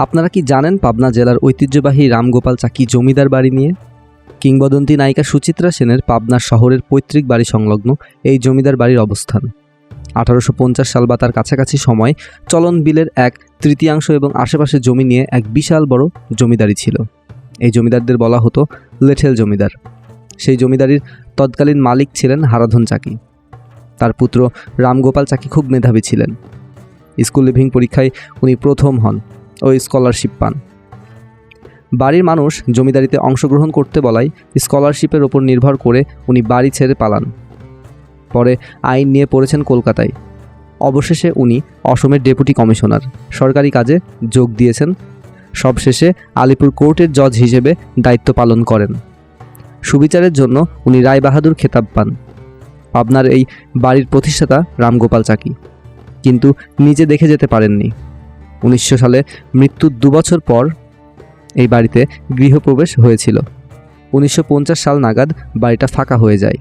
আপনারা কি জানেন পাবনা জেলার ঐতিহ্যবাহী রামগোপাল চাকি জমিদার বাড়ি নিয়ে? কিংবদন্তি নায়িকা সুচিত্রা সেনের পাবনা শহরের পৈতৃক বাড়ি সংলগ্ন এই জমিদার বাড়ির অবস্থান। আঠারোশো পঞ্চাশ সাল বা তার কাছাকাছি সময় চলন বিলের এক তৃতীয়াংশ এবং আশেপাশে জমি নিয়ে এক বিশাল বড় জমিদারি ছিল। এই জমিদারদের বলা হতো লেঠেল জমিদার। সেই জমিদারির তৎকালীন মালিক ছিলেন হারাধন চাকি। তার পুত্র রামগোপাল চাকি খুব মেধাবী ছিলেন। স্কুল লিভিং পরীক্ষায় উনি প্রথম হন। ও স্কলারশিপ পান। বাড়ির মানুষ জমিদারিতে অংশগ্রহণ করতে বলায় স্কলারশিপের ওপর নির্ভর করে উনি বাড়ি ছেড়ে পালান। পরে আইন নিয়ে পড়েছেন কলকাতায়। অবশেষে উনি অসমের ডেপুটি কমিশনার। সরকারি কাজে যোগ দিয়েছেন। সবশেষে আলিপুর কোর্টের জজ হিসেবে দায়িত্ব পালন করেন। সুবিচারের জন্য উনি রায়বাহাদুর খেতাব পান। পাবনার এই বাড়ির প্রতিষ্ঠাতা রামগোপাল চাকি। কিন্তু নিজে দেখে যেতে পারেননি। উনিশশো সালে মৃত্যুর দুবছর পর এই বাড়িতে গৃহপ্রবেশ হয়েছিল। উনিশশো পঞ্চাশ সাল নাগাদ বাড়িটা ফাঁকা হয়ে যায়।